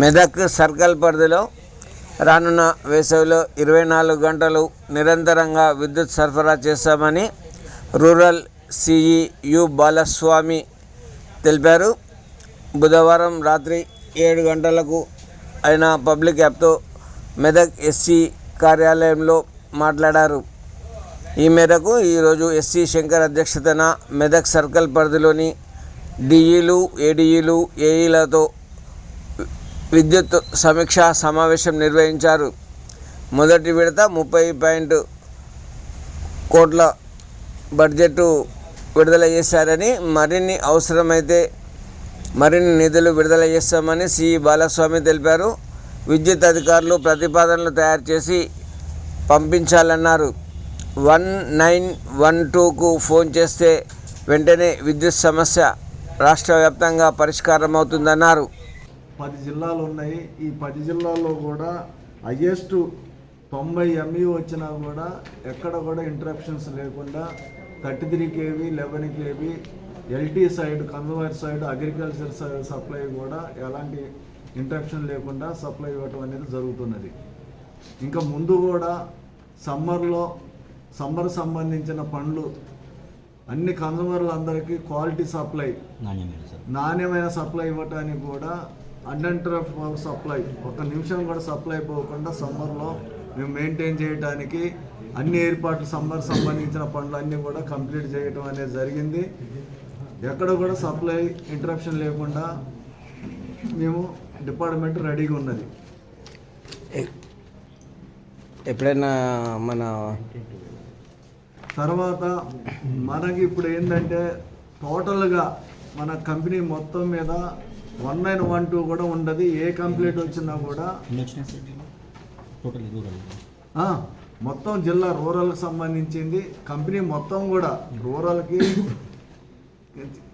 Medak circle పరిధిలో రానున్న వేసవిలో ఇరవై నాలుగు గంటలు నిరంతరంగా విద్యుత్ సరఫరా చేస్తామని రూరల్ సిఈ యు బాలస్వామి తెలిపారు. బుధవారం రాత్రి ఏడు గంటలకు ఆయన పబ్లిక్ యాప్తో మెదక్ ఎస్సీ కార్యాలయంలో మాట్లాడారు. ఈ మేరకు ఈరోజు ఎస్సీ శంకర్ అధ్యక్షతన మెదక్ సర్కిల్ పరిధిలోని డిఈలు ఏడీఈలు ఏఈలతో విద్యుత్ సమీక్షా సమావేశం నిర్వహించారు. మొదటి విడత ముప్పై పాయింట్ కోట్ల బడ్జెట్ విడుదల చేశారని మరిన్ని అవసరమైతే మరిన్ని నిధులు విడుదల చేస్తామని సి. బాలస్వామి తెలిపారు. విద్యుత్ అధికారులు ప్రతిపాదనలు తయారు చేసి పంపించాలన్నారు. వన్ నైన్ వన్ టూకు ఫోన్ చేస్తే వెంటనే విద్యుత్ సమస్య రాష్ట్ర వ్యాప్తంగా పరిష్కారం అవుతుందన్నారు పది జిల్లాలు ఉన్నాయి. ఈ పది జిల్లాల్లో కూడా హయ్యెస్ట్ తొంభై ఎంఈ వచ్చినా కూడా ఎక్కడ కూడా ఇంటరప్షన్స్ లేకుండా thirty three KV eleven KV LT side consumer side agriculture side supply కూడా ఎలాంటి ఇంటరప్షన్ లేకుండా సప్లై ఇవ్వటం అనేది జరుగుతున్నది. ఇంకా ముందు కూడా సమ్మర్లో సమ్మర్ సంబంధించిన పండ్లు అన్ని కన్జ్యూమర్లందరికీ క్వాలిటీ సప్లై నాణ్యమైన సప్లై ఇవ్వటానికి కూడా అన్ఎంటర్ సప్లై. ఒక నిమిషం కూడా సప్లై పోకుండా సమ్మర్లో మేము మెయింటైన్ చేయడానికి అన్ని ఏర్పాట్లు సమ్మర్ సంబంధించిన పనులు అన్నీ కూడా కంప్లీట్ చేయడం అనేది జరిగింది. ఎక్కడ కూడా సప్లై ఇంటరప్షన్ లేకుండా మేము డిపార్ట్మెంట్ రెడీగా ఉన్నది. ఎప్పుడైనా మన తర్వాత మనకి ఇప్పుడు ఏంటంటే టోటల్గా మన కంపెనీ మొత్తం మీద వన్ నైన్ వన్ టూ కూడా ఉండదు. ఏ కంప్లైంట్ వచ్చినా కూడా మొత్తం జిల్లా రూరల్కి సంబంధించింది. కంపెనీ మొత్తం కూడా రూరల్కి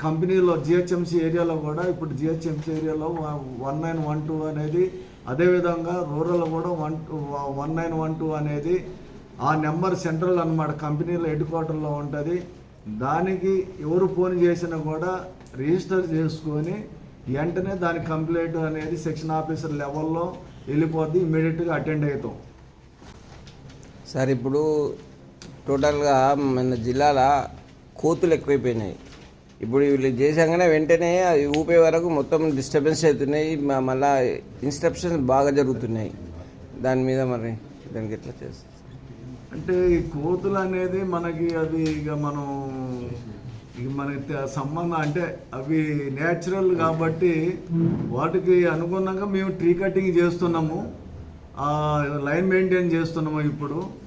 కంపెనీలో జిహెచ్ఎంసీ ఏరియాలో కూడా ఇప్పుడు జిహెచ్ఎంసీ ఏరియాలో వన్ నైన్ వన్ టూ అనేది అదేవిధంగా రూరల్ కూడా one one nine one two అనేది ఆ నెంబర్ సెంట్రల్ అన్నమాట. కంపెనీలో హెడ్ క్వార్టర్లో ఉంటుంది. దానికి ఎవరు ఫోన్ చేసినా కూడా రిజిస్టర్ చేసుకొని వెంటనే దాని కంప్లైంట్ అనేది సెక్షన్ ఆఫీసర్ లెవెల్లో వెళ్ళిపోద్ది ఇమీడియట్గా అటెండ్ అవుతాం. సార్ ఇప్పుడు టోటల్గా మన జిల్లాల కోతులు ఎక్కువైపోయినాయి. ఇప్పుడు వీళ్ళు చేసాగానే వెంటనే అది ఊపే వరకు మొత్తం డిస్టర్బెన్స్ అవుతున్నాయి మళ్ళా ఇన్స్ట్రక్షన్స్ బాగా జరుగుతున్నాయి. దాని మీద మరి దానికి ఎట్లా చేస్తారు? అంటే ఈ కోతులు అనేది మనకి అవి ఇక మనం మనకి సంబంధం అంటే అవి నేచురల్ కాబట్టి వాటికి అనుగుణంగా మేము ట్రీ కటింగ్ చేస్తున్నాము. ఆ లైన్ మెయింటైన్ చేస్తున్నాము ఇప్పుడు.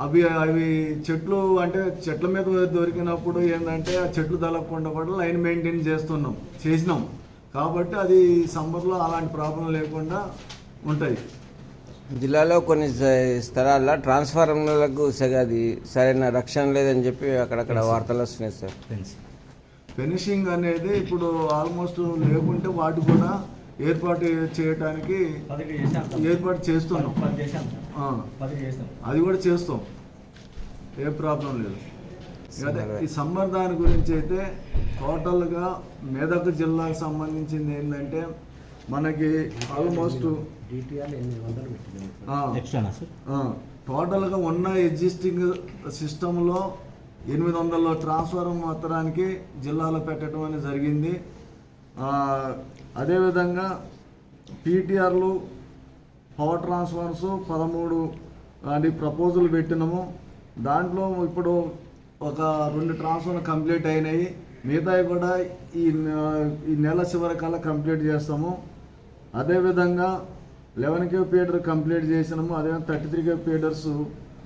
అవి అవి చెట్లు అంటే చెట్ల మీద దొరికినప్పుడు ఏంటంటే ఆ చెట్లు తలగకుండా కూడా లైన్ మెయింటైన్ చేస్తున్నాం చేసినాం. కాబట్టి అది సమ్మర్లో అలాంటి ప్రాబ్లం లేకుండా ఉంటాయి. జిల్లాలో కొన్ని స్థలాల్లో ట్రాన్స్ఫార్మర్లకు సగ- అది సరైన రక్షణ లేదని చెప్పి అక్కడక్కడ వార్తలు వస్తున్నాయి సార్ ఫినిషింగ్ అనేది ఇప్పుడు ఆల్మోస్ట్ లేకుంటే వాటి కూడా ఏర్పాటు చేయడానికి. ఏర్పాటు చేస్తున్నాం. అది కూడా చేస్తాం. ఏ ప్రాబ్లం లేదు. అదే ఈ సమ్మర్ దాని గురించి అయితే టోటల్గా మెదక్ జిల్లాకు సంబంధించింది ఏంటంటే మనకి ఆల్మోస్ట్ టోటల్గా ఉన్న ఎగ్జిస్టింగ్ సిస్టంలో ఎనిమిది వందల ట్రాన్స్ఫారం మొత్తానికి జిల్లాలో పెట్టడం అనేది జరిగింది. అదేవిధంగా పీటీఆర్లు పవర్ ట్రాన్స్ఫర్స్ పదమూడు అని ప్రపోజల్ పెట్టినాము. దాంట్లో ఇప్పుడు ఒక రెండు ట్రాన్స్ఫర్ కంప్లీట్ అయినాయి. మిగతావి కూడా ఈ ఈ నెల చివరికల్లా కంప్లీట్ చేస్తాము. అదేవిధంగా లెవెన్ కే పీడర్ కంప్లీట్ చేసినాము. అదే థర్టీ త్రీ కే పీటర్స్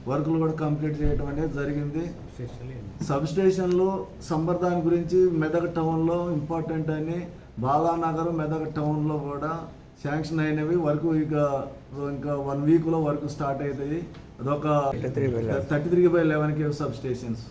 వర్కులు కూడా కంప్లీట్ చేయడం అనేది జరిగింది. సబ్ స్టేషన్లు సంబర్దాన్ గురించి మెదక్ టౌన్లో ఇంపార్టెంట్ అని బాలానగర్ మెదక్ టౌన్లో కూడా శాంక్షన్ అయినవి వర్క్ ఇక ఇంకా వన్ వీక్లో వర్క్ స్టార్ట్ అవుతాయి అదొక 33 by 11. Thirty three by eleven KV substations